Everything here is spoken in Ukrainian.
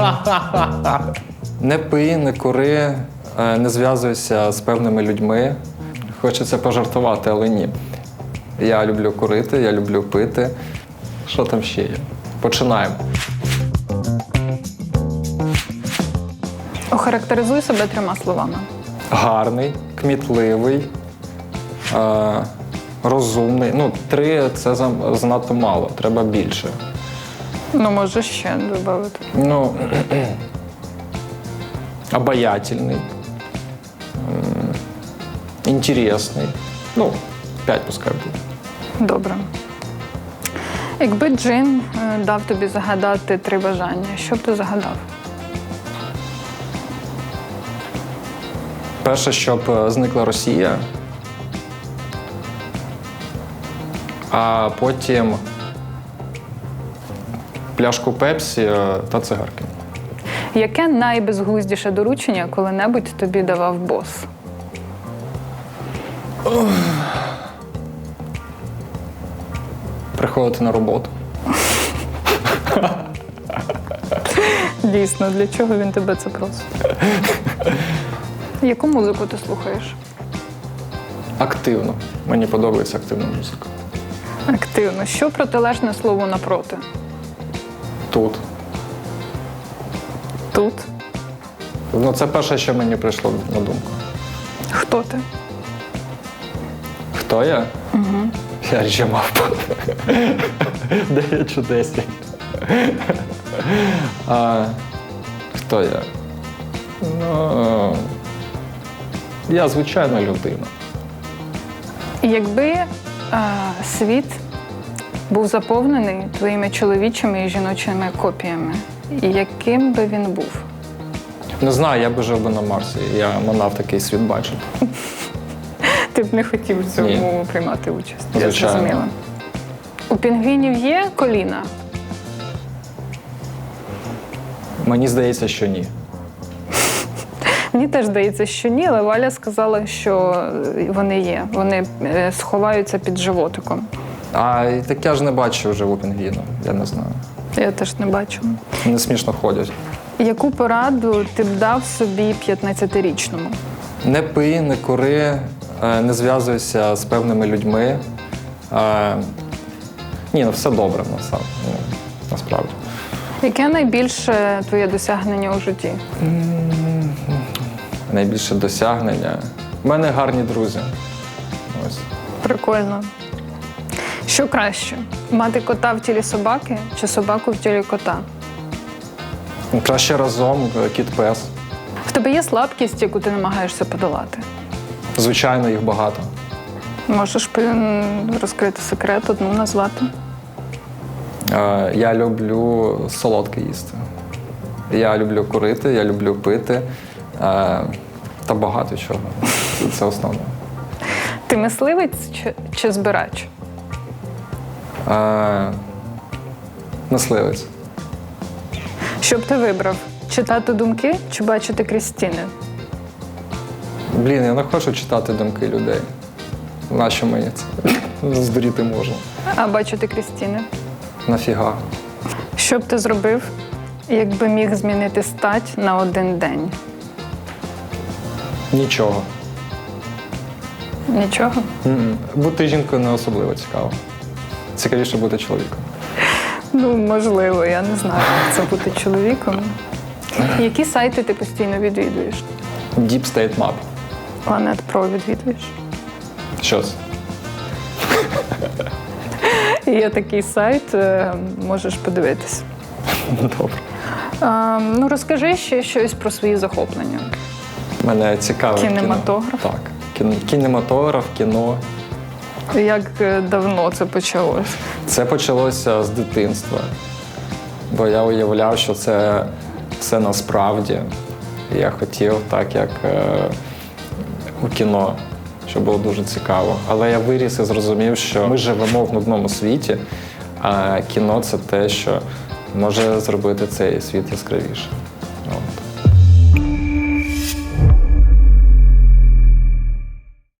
Не пий, не кури, е, не зв'язуйся з певними людьми. Хочеться пожартувати, але ні. Я люблю курити, я люблю пити. Що там ще є? Починаємо. Охарактеризуй себе трьома словами. Гарний, кмітливий, е, розумний. Ну, три це занадто мало, треба більше. Ну, може ще додати. Ну, обаятельний, інтересний. Ну, п'ять пускай буде. Добре. Якби Джин е, дав тобі загадати три бажання, що б ти загадав? Перше, щоб е, зникла Росія, а потім пляшку пепсі е, та цигарки. Яке найбезглуздіше доручення коли-небудь тобі давав бос? Приходити на роботу. Дійсно, для чого він тебе це просить? Яку музику ти слухаєш? Активно. Мені подобається активна музика. Активно. Що протилежне слову напроти? Тут. Тут. Ну, це перше, що мені прийшло на думку. Хто ти? Хто я? Угу. Я ріже мавпа. Дев'ять чи десять. А, хто я? Ну, я звичайна людина. Якби е, світ був заповнений твоїми чоловічими і жіночими копіями, І яким би він був? Не знаю, я би жив би на Марсі. Я манав такий світ бачити. Ти б не хотів в цьому Ні. приймати участь. Я зрозуміла. У пінгвінів є коліна. Мені здається, що ні. Мені теж здається, що ні, але Валя сказала, що вони є. Вони е, сховаються під животиком. А так я ж не бачив живу пінгвіну. Я не знаю. Я теж не бачу. Вони смішно ходять. Яку пораду ти б дав собі 15-річному? Не пий, не кури, е, не зв'язуйся з певними людьми. Е, Ні, ну все добре ну, насправді. Яке найбільше твоє досягнення у житті? Найбільше досягнення. У мене гарні друзі. Ось. Прикольно. Що краще? Мати кота в тілі собаки чи собаку в тілі кота? Краще разом, е, кіт-пес. В тебе є слабкість, яку ти намагаєшся подолати? Звичайно, їх багато. Можеш розкрити секрет, одну назвати? Е, Я люблю солодке їсти. Я люблю курити, я люблю пити е, та багато чого. Це основне. Ти мисливець чи, чи збирач? Е, Мисливець. Що б ти вибрав? Читати думки чи бачити крізь стіни? Блін, я не хочу читати думки людей. Нащо мені це? Здуріти можна. А бачити крізь стіни? Нафіга. Що б ти зробив, якби міг змінити стать на один день? Нічого. Нічого? М-м. Бути жінкою не особливо цікаво. Цікавіше бути чоловіком. Ну, можливо, я не знаю, як це бути чоловіком. Які сайти ти постійно відвідуєш? Deep State Map. Планет Про відвідуєш? Що це? Є такий сайт, е, можеш подивитися. Добре. Е, ну, розкажи ще щось про свої захоплення. Мене цікавить Кінематограф? Кіно. Так. Кін- Кінематограф, кіно. Як е, давно це почалось? Це почалося з дитинства. Бо я уявляв, що це все насправді. Я хотів так, як е, у кіно, що було дуже цікаво. Але я виріс і зрозумів, що ми живемо в нудному світі, а кіно це те, що може зробити цей світ яскравіше.